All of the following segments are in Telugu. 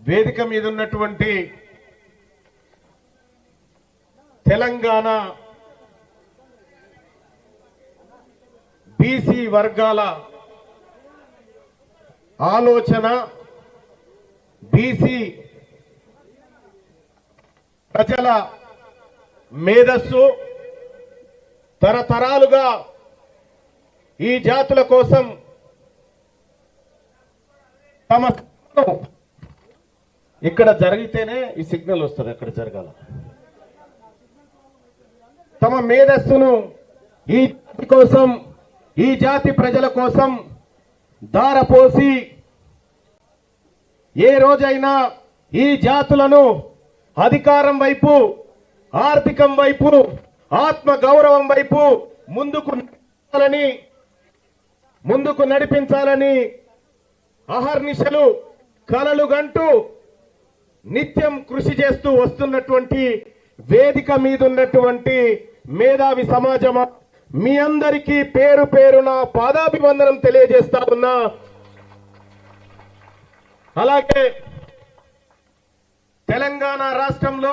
వేదిక మీద ఉన్నటువంటి తెలంగాణ బీసీ వర్గాల ఆలోచన బీసీ ప్రజల మేధస్సు తరతరాలుగా ఈ జాతుల కోసం తమ ఇక్కడ జరిగితేనే ఈ సిగ్నల్ వస్తుంది అక్కడ జరగాల. తమ మేధస్సును ఈ కోసం ఈ జాతి ప్రజల కోసం దారపోసి ఏ రోజైనా ఈ జాతులను అధికారం వైపు ఆర్థికం వైపు ఆత్మ గౌరవం వైపు ముందుకు నడిపించాలని ముందుకు నడిపించాలని అహర్నిశలు కలలుగంటూ నిత్యం కృషి చేస్తూ వస్తున్నటువంటి వేదిక మీద ఉన్నటువంటి మేధావి సమాజమా మీ అందరికీ పేరు పేరున పాదాభివందనం తెలియజేస్తా ఉన్నా. అలాగే తెలంగాణ రాష్ట్రంలో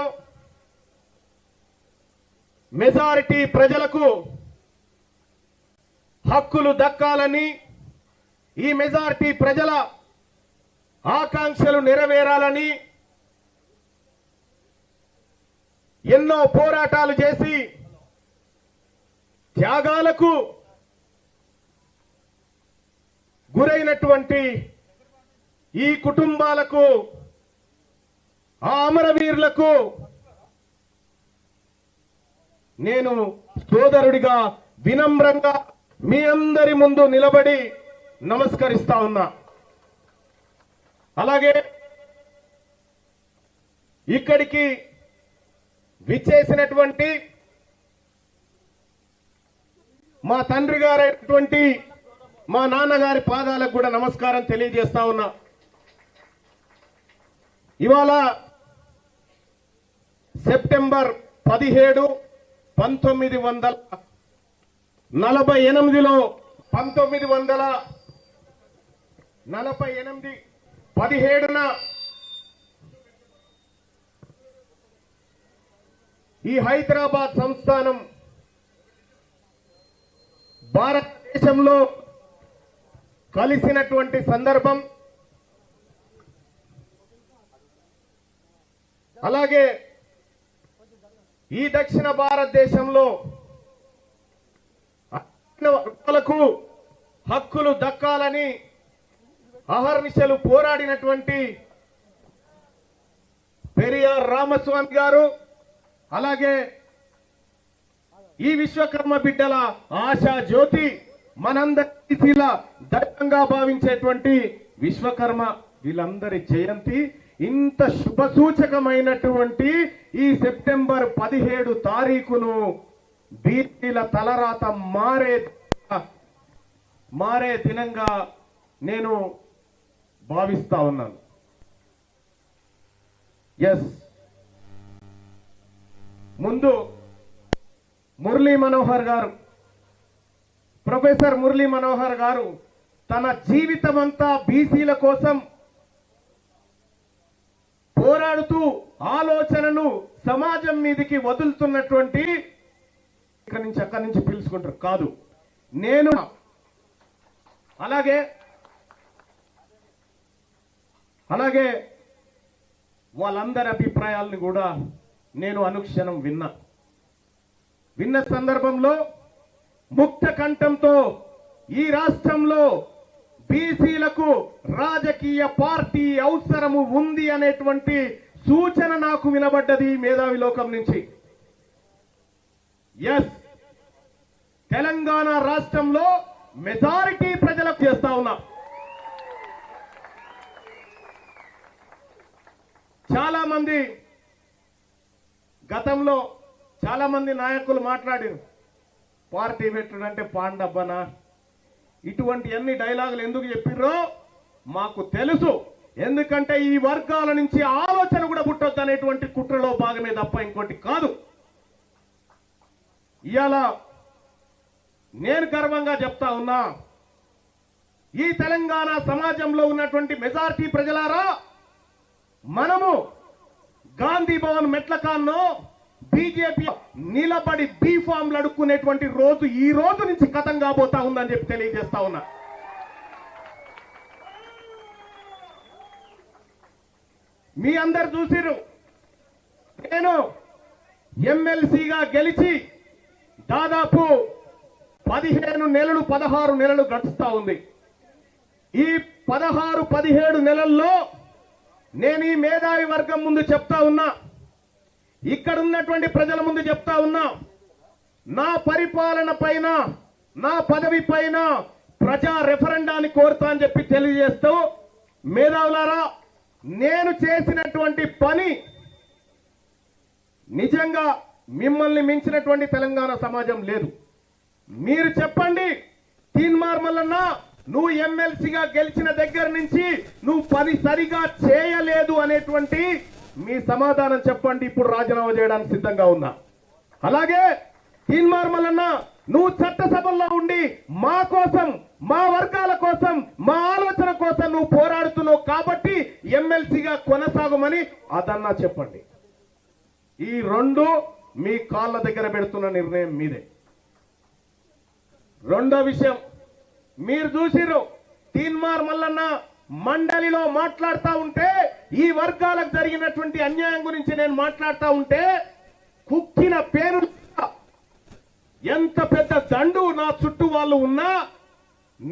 మెజారిటీ ప్రజలకు హక్కులు దక్కాలని ఈ మెజారిటీ ప్రజల ఆకాంక్షలు నెరవేరాలని ఎన్నో పోరాటాలు చేసి త్యాగాలకు గురైనటువంటి ఈ కుటుంబాలకు ఆ అమరవీరులకు నేను సోదరుడిగా వినమ్రంగా మీ అందరి ముందు నిలబడి నమస్కరిస్తా ఉన్నా. అలాగే ఇక్కడికి విచ్చేసినటువంటి మా తండ్రి గారైనటువంటి మా నాన్నగారి పాదాలకు కూడా నమస్కారం తెలియజేస్తా ఉన్నా. ఇవాళ సెప్టెంబర్ పదిహేడు పంతొమ్మిది వందల నలభై ఎనిమిదిలో పంతొమ్మిది వందల నలభై ఎనిమిది పదిహేడున ఈ హైదరాబాద్ సంస్థానం భారతదేశంలో కలిసినటువంటి సందర్భం అలాగే ఈ దక్షిణ భారతదేశంలో వర్గాలకు హక్కులు దక్కాలని అహర్నిశలు పోరాడినటువంటి పెరియార్ రామస్వామి గారు అలాగే ఈ విశ్వకర్మ బిడ్డల ఆశా జ్యోతి మనందరి దైవంగా భావించేటువంటి విశ్వకర్మ వీళ్ళందరి జయంతి ఇంత శుభ సూచకమైనటువంటి ఈ సెప్టెంబర్ పదిహేడు తారీఖును బీసీల తలరాత మారే మారే దినంగా నేను భావిస్తా ఉన్నాను. ఎస్ ముందు మురళీ మనోహర్ గారు. ప్రొఫెసర్ మురళీ మనోహర్ గారు తన జీవితమంతా బీసీల కోసం పోరాడుతూ ఆలోచనను సమాజం మీదకి వదులుతున్నటువంటి ఇక్కడి నుంచి అక్కడి నుంచి పిలుచుకుంటారు. కాదు. నేను అలాగే అలాగే వాళ్ళందరి అభిప్రాయాలను కూడా నేను అనుక్షణం విన్నా. విన్న సందర్భంలో ముక్త కంఠంతో ఈ రాష్ట్రంలో బీసీలకు రాజకీయ పార్టీ అవసరము ఉంది అనేటువంటి సూచన నాకు వినబడ్డది మేధావి లోకం నుంచి. ఎస్ తెలంగాణ రాష్ట్రంలో మెజారిటీ ప్రజలకు చేస్తా ఉన్నా. చాలా మంది గతంలో చాలామంది నాయకులు మాట్లాడారు. పార్టీ పెట్టడంటే పాండబ్బనా? ఇటువంటి అన్ని డైలాగులు ఎందుకు చెప్పిర్రో మాకు తెలుసు. ఎందుకంటే ఈ వర్గాల నుంచి ఆలోచన కూడా పుట్టొద్దు అనేటువంటి కుట్రలో భాగమే తప్ప ఇంకోటి కాదు. ఇవాళ నేను గర్వంగా చెప్తా ఉన్నా ఈ తెలంగాణ సమాజంలో ఉన్నటువంటి మెజార్టీ ప్రజలారా మనము గాంధీ భవన్ మెట్లకాల్లో బీజేపీ నిలబడి బీ ఫామ్లు అడుక్కునేటువంటి రోజు ఈ రోజు నుంచి కథం కాబోతా ఉందని చెప్పి తెలియజేస్తా ఉన్నా. మీ అందరు చూసిరు. నేను ఎమ్మెల్సీగా గెలిచి దాదాపు పదిహేను నెలలు పదహారు నెలలు గడుస్తా ఉంది. ఈ పదహారు పదిహేడు నెలల్లో నేను ఈ మేధావి వర్గం ముందు చెప్తా ఉన్నా. ఇక్కడ ఉన్నటువంటి ప్రజల ముందు చెప్తా ఉన్నా. నా పరిపాలన పైన నా పదవి పైన ప్రజా రెఫరెండాన్ని కోరుతా అని చెప్పి తెలియజేస్తూ మేధావులారా నేను చేసినటువంటి పని నిజంగా మిమ్మల్ని మించినటువంటి తెలంగాణ సమాజం లేదు. మీరు చెప్పండి తీన్మార్ అన్నా నువ్వు ఎమ్మెల్సీగా గెలిచిన దగ్గర నుంచి నువ్వు పని సరిగా చేయలేదు అనేటువంటి మీ సమాధానం చెప్పండి ఇప్పుడు రాజీనామా చేయడానికి సిద్ధంగా ఉన్నా. అలాగే తీన్మార్ మల్లన్న నువ్వు చట్టసభల్లో ఉండి మా కోసం మా వర్గాల కోసం మా ఆలోచన కోసం నువ్వు పోరాడుతున్నావు కాబట్టి ఎమ్మెల్సీగా కొనసాగమని అదన్నా చెప్పండి. ఈ రెండు మీ కాళ్ళ దగ్గర పెడుతున్న నిర్ణయం మీదే. రెండో విషయం మీరు చూసిర్రు తీన్మార్ మల్లన్న మండలిలో మాట్లాడుతా ఉంటే ఈ వర్గాలకు జరిగినటువంటి అన్యాయం గురించి నేను మాట్లాడుతా ఉంటే కుక్కిన పేరు ఎంత పెద్ద దండు నా చుట్టూ వాళ్ళు ఉన్నా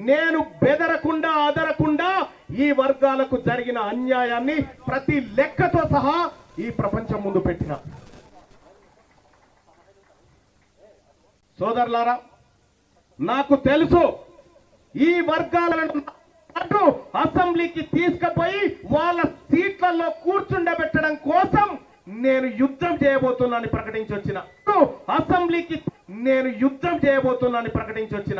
నేను బెదరకుండా అదరకుండా ఈ వర్గాలకు జరిగిన అన్యాయాన్ని ప్రతి లెక్కతో సహా ఈ ప్రపంచం ముందు పెట్టిన. సోదరులారా నాకు తెలుసు ఈ వర్గాలను అటు అసెంబ్లీకి తీసుకుపోయి వాళ్ళ సీట్లలో కూర్చుండబెట్టడం కోసం నేను యుద్ధం చేయబోతున్నాను ప్రకటించొచ్చిన. అసెంబ్లీకి నేను యుద్ధం చేయబోతున్నాను ప్రకటించొచ్చిన.